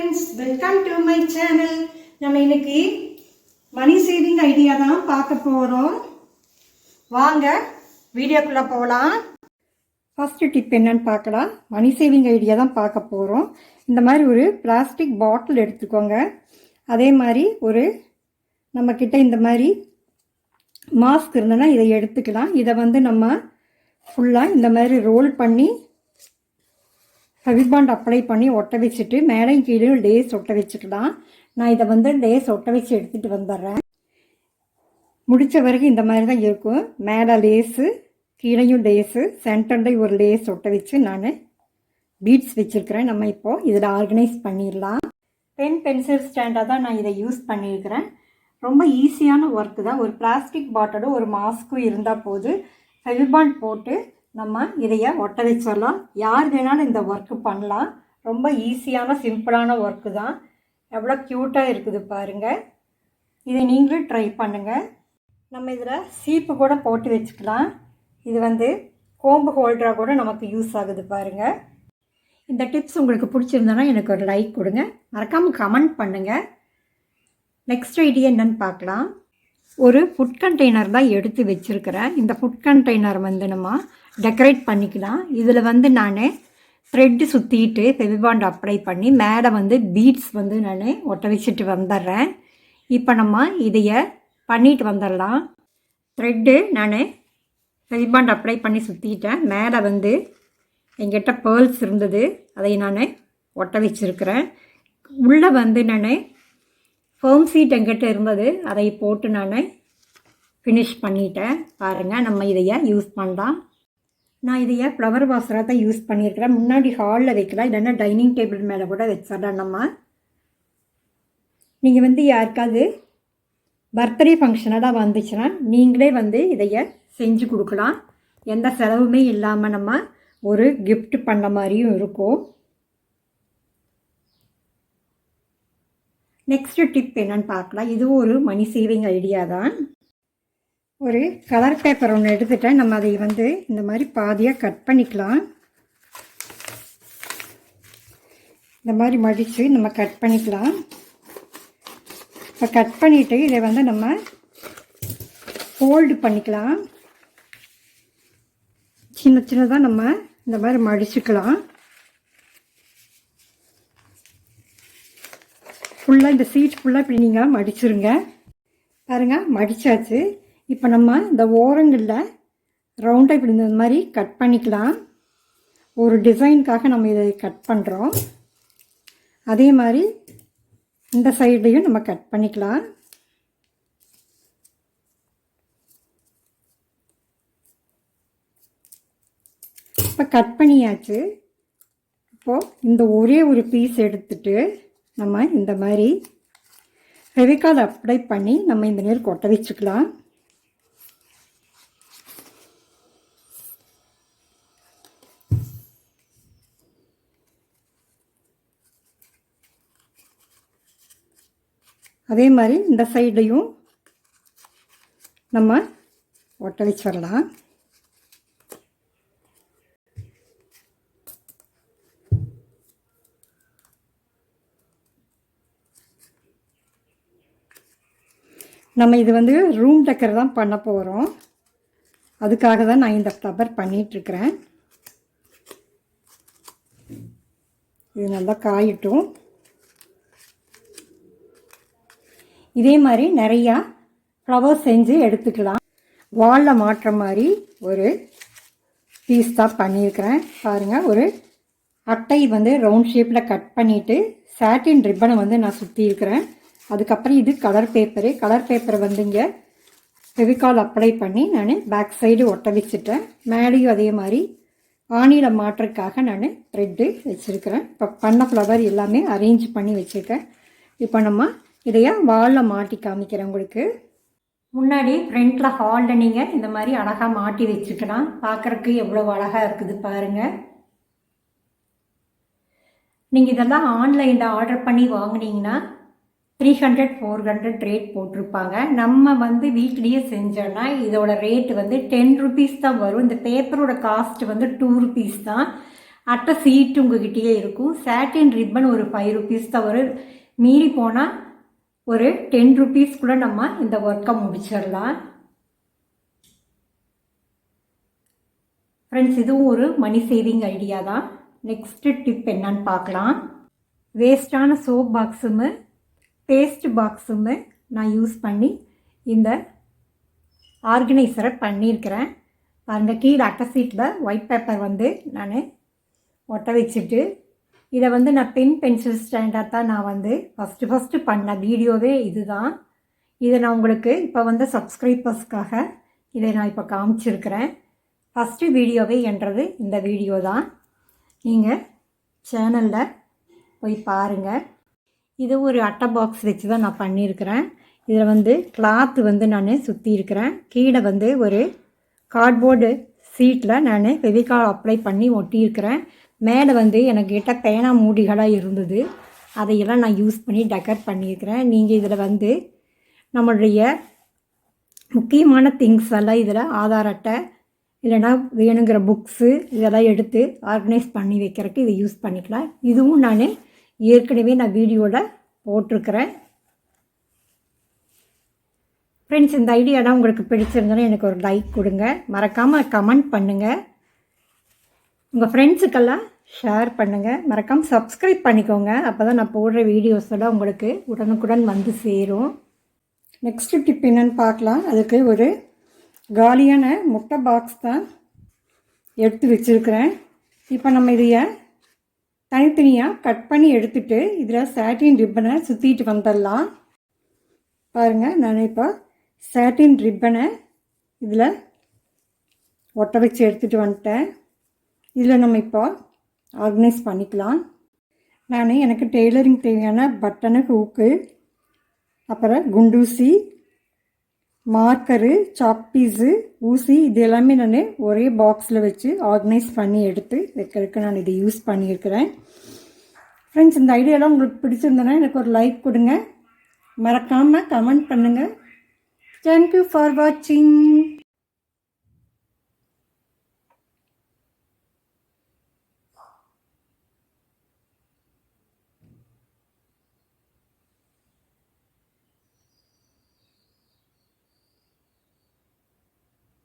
Friends welcome to my channel நம்ம இன்னைக்கு மணி saving idea தான் பார்க்க போகிறோம் வாங்க வீடியோக்குள்ளே போகலாம் ஃபஸ்ட்டு டிப் என்னன்னு பார்க்கலாம். மணி சேவிங் ஐடியா தான் பார்க்க போகிறோம் இந்த மாதிரி ஒரு பிளாஸ்டிக் பாட்டில் எடுத்துக்கோங்க. அதே மாதிரி ஒரு நம்மக்கிட்ட இந்த மாதிரி மாஸ்க் இருந்ததுன்னா இதை எடுத்துக்கலாம். இதை வந்து நம்ம ஃபுல்லாக இந்த மாதிரி ரோல் பண்ணி ஃபெவிபாண்ட் அப்ளை பண்ணி ஒட்ட வச்சுட்டு மேலையும் கீழே லேஸ் ஒட்ட வச்சுக்கலாம் நான் இதை வந்து லேஸ் ஒட்ட வச்சு எடுத்துகிட்டு வந்துடுறேன். முடித்த வரைக்கும் இந்த மாதிரி தான் இருக்கும். மேலே லேஸு கீழையும் லேஸு சென்டர்லையும் ஒரு லேஸ் ஒட்ட வச்சு நான் பீட்ஸ் வச்சுருக்கிறேன். நம்ம இப்போது இதில் ஆர்கனைஸ் பண்ணிடலாம். பென் பென்சில் ஸ்டாண்டாக தான் நான் இதை யூஸ் பண்ணியிருக்கிறேன். ரொம்ப ஈஸியான ஒர்க்கு தான். ஒரு பிளாஸ்டிக் பாட்டிலும் ஒரு மாஸ்க்கும் இருந்தால் போது ஃபெவிபாண்ட் போட்டு நம்ம இதைய ஒட்ட வச்சிடலாம் யார் வேணாலும் இந்த ஒர்க்கு பண்ணலாம். ரொம்ப ஈஸியான சிம்பிளான ஒர்க்கு தான். எவ்வளோ க்யூட்டாக இருக்குது பாருங்கள் இதை நீங்களும் ட்ரை பண்ணுங்கள் நம்ம இதில் சீப்பு கூட போட்டு வச்சுக்கலாம். இது வந்து கோம்பு ஹோல்டராக கூட நமக்கு யூஸ் ஆகுது பாருங்கள் இந்த டிப்ஸ் உங்களுக்கு பிடிச்சிருந்தோன்னா எனக்கு ஒரு லைக் கொடுங்க. மறக்காமல் கமெண்ட் பண்ணுங்கள் நெக்ஸ்ட் ஐடியா என்னென்னு பார்க்கலாம். ஒரு ஃபுட் கண்டெய்னர் தான் எடுத்து வச்சுருக்கிறேன். இந்த ஃபுட் கண்டெய்னர் வந்து நம்ம டெக்கரேட் பண்ணிக்கலாம். இதில் வந்து நான் த்ரெட்டு சுற்றிட்டு ஃபெவிபாண்ட் அப்ளை பண்ணி மேலே வந்து பீட்ஸ் வந்து நான் ஒட்ட வச்சுட்டு வந்துடுறேன். இப்போ நம்ம இதைய பண்ணிட்டு வந்துடலாம். த்ரெட்டு நான் ஃபெவிபாண்ட் அப்ளை பண்ணி சுற்றிட்டேன் மேலே வந்து எங்கிட்ட பேர்ல்ஸ் இருந்தது. அதை நான் ஒட்ட வச்சுருக்கிறேன். உள்ளே வந்து நான் ஃபோம் சீட் எங்கிட்ட இருந்தது. அதை போட்டு நான் ஃபினிஷ் பண்ணிட்டேன். பாருங்கள் நம்ம இதையே யூஸ் பண்ணலாம்? நான் இதையே ஃப்ளவர் வாசராக தான் யூஸ் பண்ணியிருக்கிறேன். முன்னாடி ஹாலில் வைக்கலாம் இல்லைன்னா டைனிங் டேபிள் மேலே கூட வச்சிடலாம் நம்ம. நீங்கள் வந்து யாருக்காவது பர்த்டே ஃபங்க்ஷனெல்லாம் வந்துச்சுன்னா நீங்களே வந்து இதைய செஞ்சு கொடுக்கலாம். எந்த செலவுமே இல்லாமல் நம்ம ஒரு கிஃப்ட் பண்ண மாதிரியும் இருக்கும். நெக்ஸ்ட் டிப் என்னன்னு பார்க்கலாம். இதுவும் ஒரு மணி சேவிங் ஐடியா தான். ஒரு கலர் பேப்பர் ஒன்று எடுத்துட்டேன். நம்ம அதை வந்து இந்த மாதிரி பாதியாக கட் பண்ணிக்கலாம். இந்த மாதிரி மடித்து நம்ம கட் பண்ணிக்கலாம். இப்போ கட் பண்ணிவிட்டு இதை வந்து நம்ம ஃபோல்டு பண்ணிக்கலாம். சின்ன சின்னதாக நம்ம இந்த மாதிரி மடிச்சுக்கலாம். ஃபுல்லாக இந்த சீட் ஃபுல்லாக இப்படி நீங்கள் மடிச்சிருங்க. பாருங்கள் மடித்தாச்சு இப்போ நம்ம இந்த ஓரங்களில் ரவுண்டாக இப்படி இந்த மாதிரி கட் பண்ணிக்கலாம். ஒரு டிசைனுக்காக நம்ம இதை கட் பண்ணுறோம் அதே மாதிரி இந்த சைட்லையும் நம்ம கட் பண்ணிக்கலாம். இப்போ கட் பண்ணியாச்சு. இப்போது இந்த ஒரே ஒரு பீஸ் எடுத்துட்டு நம்ம இந்த மாதிரி ஃபெவிகால் அப்ளை பண்ணி நம்ம இந்த நேரம் கொட்ட வச்சுக்கலாம். அதே மாதிரி இந்த சைடையும் நம்ம ஒட்ட வச்சிடலாம். நம்ம இது வந்து ரூம் டெக்கர் தான் பண்ண போகிறோம் அதுக்காக தான் நான் இந்த ஃப்ளவர் பண்ணிகிட்ருக்கிறேன் இது நல்லா காயட்டும். இதே மாதிரி நிறையா ஃப்ளவர் செஞ்சு எடுத்துக்கலாம். வாலில் மாட்டுற மாதிரி ஒரு பீஸ் தான் பண்ணியிருக்கிறேன். பாருங்கள் ஒரு அட்டை வந்து ரவுண்ட் ஷேப்பில் கட் பண்ணிவிட்டு சாட்டின் ரிப்பனை வந்து நான் சுற்றியிருக்கிறேன் அதுக்கப்புறம் இது கலர் பேப்பரு கலர் பேப்பரை வந்து இங்கே ஃபெவிகால் அப்ளை பண்ணி நான் பேக் சைடு ஒட்ட வச்சுட்டேன். மேலேயும் அதே மாதிரி ஆணியில் மாட்டுறதுக்காக நான் த்ரெட்டு வச்சுருக்கிறேன். இப்போ பண்ண ஃப்ளவர் எல்லாமே அரேஞ்ச் பண்ணி வச்சுருக்கேன். இப்போ நம்ம இதையே வாலில் மாட்டி காமிக்கிறேன் உங்களுக்கு. முன்னாடி ஃப்ரண்ட்டில் ஹாலில் நீங்கள் இந்த மாதிரி அழகாக மாட்டி வச்சுக்கலாம். பார்க்குறக்கு எவ்வளோ அழகாக இருக்குது பாருங்கள் நீங்கள் இதெல்லாம் ஆன்லைனில் ஆர்டர் பண்ணி வாங்கினீங்கன்னா three hundred four hundred rate போட்டிருப்பாங்க. நம்ம வந்து வீட்லேயே செஞ்சோன்னா இதோட ரேட் வந்து டென் ருபீஸ் தான் வரும். இந்த பேப்பரோட காஸ்ட் வந்து டூ ருபீஸ் தான். அட்டை சீட்டு உங்ககிட்டயே இருக்கும். சாட்டின் ரிப்பன் ஒரு ஃபைவ் ருபீஸ் தான் வரும். மீறி போனால் ஒரு டென் ருபீஸ் கூட நம்ம இந்த ஒர்க்கை முடிச்சிடலாம். ஃப்ரெண்ட்ஸ் இதுவும் ஒரு மணி சேவிங் ஐடியா தான். நெக்ஸ்ட்டு டிப் என்னன்னு பார்க்கலாம். வேஸ்டான சோப் பாக்ஸுமே பேஸ்ட் பாக்ஸுமே நான் யூஸ் பண்ணி இந்த ஆர்கனைசரை பண்ணியிருக்கிறேன். அந்த கீழே அட்டை சீட்டில் ஒயிட் பேப்பர் வந்து நான் ஒட்ட வச்சுட்டு இதை வந்து நான் பென் பென்சில் ஸ்டாண்டர்ட் தான் நான் வந்து ஃபஸ்ட்டு ஃபஸ்ட்டு பண்ண வீடியோவே இதுதான். இதை நான் உங்களுக்கு இப்போ வந்து சப்ஸ்கிரைபர்ஸ்க்காக இதை நான் இப்போ காமிச்சிருக்கிறேன். ஃபஸ்ட்டு வீடியோவே என்றது இந்த வீடியோ தான் நீங்கள் சேனலில் போய் பாருங்கள் இது ஒரு அட்டை பாக்ஸ் வச்சு தான் நான் பண்ணியிருக்கிறேன். இதில் வந்து கிளாத்து வந்து நான் சுற்றி இருக்கிறேன் கீழே வந்து ஒரு கார்ட்போர்டு சீட்டில் நான் ஃபெவிகால் அப்ளை பண்ணி ஒட்டியிருக்கிறேன். மேலே வந்து எனக்கிட்ட பேனா மூடிகளாக இருந்தது. அதையெல்லாம் நான் யூஸ் பண்ணி டெக்கர் பண்ணியிருக்கிறேன். நீங்கள் இதில் வந்து நம்மளுடைய முக்கியமான திங்ஸ் எல்லாம் இதில் ஆதார் அட்டை இல்லைன்னா வேணுங்கிற புக்ஸு இதெல்லாம் எடுத்து ஆர்கனைஸ் பண்ணி வைக்கிறதுக்கு இதை யூஸ் பண்ணிக்கலாம். இதுவும் நான் ஏற்கனவே நான் வீடியோவில் போட்டிருக்கிறேன். ஃப்ரெண்ட்ஸ் இந்த ஐடியாலாம் உங்களுக்கு பிடிச்சிருந்தோன்னா எனக்கு ஒரு லைக் கொடுங்க. மறக்காமல் கமெண்ட் பண்ணுங்கள் உங்கள் ஃப்ரெண்ட்ஸுக்கெல்லாம் ஷேர் பண்ணுங்கள் மறக்காமல் சப்ஸ்கிரைப் பண்ணிக்கோங்க. அப்போ தான் நான் போடுற வீடியோஸெல்லாம் உங்களுக்கு உடனுக்குடன் வந்து சேரும். நெக்ஸ்ட்டு டிப் என்னென்னு பார்க்கலாம். அதுக்கு ஒரு காலியான முட்டை பாக்ஸ் தான் எடுத்து வச்சுருக்கிறேன். இப்போ நம்ம இதையை தனித்தனியாக கட் பண்ணி எடுத்துட்டு இதில் சாட்டின் ரிப்பனை சுற்றிட்டு வந்துடலாம். பாருங்கள் நான் இப்போ சாட்டின் ரிப்பனை இதில் ஒட்ட வச்சு எடுத்துகிட்டு வந்துட்டேன். இதில் நம்ம இப்போ ஆர்கனைஸ் பண்ணிக்கலாம். நான் எனக்கு டெய்லரிங் தேவையான பட்டனு ஹூக்கு அப்புறம் குண்டூசி மார்க்கரு சாப்பீஸு ஊசி இது எல்லாமே நான் ஒரே பாக்ஸில் வச்சு ஆர்கனைஸ் பண்ணி எடுத்து வைக்கிறதுக்கு நான் இதை யூஸ் பண்ணியிருக்கிறேன். ஃப்ரெண்ட்ஸ் இந்த ஐடியாலாம் உங்களுக்கு பிடிச்சிருந்தேன்னா எனக்கு ஒரு லைக் கொடுங்க. மறக்காமல் கமெண்ட் பண்ணுங்கள் தேங்க்யூ ஃபார் வாட்சிங்